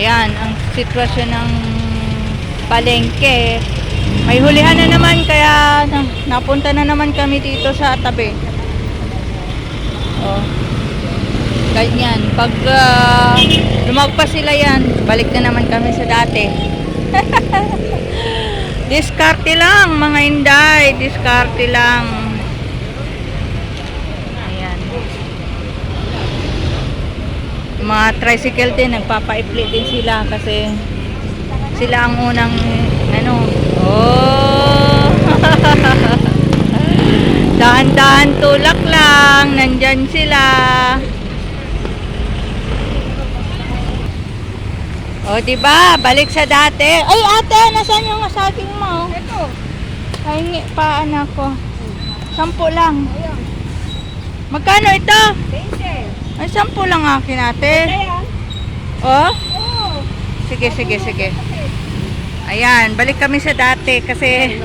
Ayan, ang sitwasyon ng palengke. May hulihan na naman kaya na, napunta na naman kami dito sa tabi. Oh. Ganyan. Pag ah, lumagpas sila yan, balik na naman kami sa dati. Diskarte lang, mga inday. Diskarte lang. Ayan. Yung mga tricycle din, nagpapaipli din sila kasi sila ang unang, ano, oh. Dahan-dahan tulak lang, nandyan sila. O, di ba? Balik sa dati. Ay, ate, nasaan yung saging mo? Ito. Pahingi pa, anak ko. Sampu lang. Magkano ito? 20. Ay, sampu lang akin, ate. Kaya? Oh? Sige, sige, sige. Ayan, balik kami sa dati kasi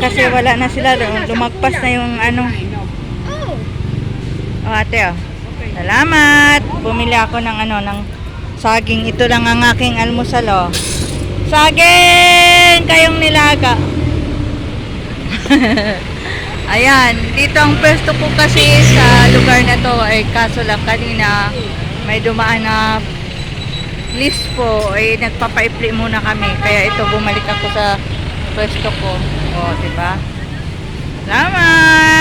kasi wala na sila. Lumagpas na yung ano. Oh, ate, oh. Salamat. Bumili ako ng ano, ng saging. Ito lang ang aking almusal, oh. Saging! Kayong nilaga. Ayan, dito ang pwesto ko kasi sa lugar na to ay kaso lang kanina may dumaan na list po ay nagpapaipli muna kami kaya ito bumalik ako sa pwesto ko. O, di ba? Salamat!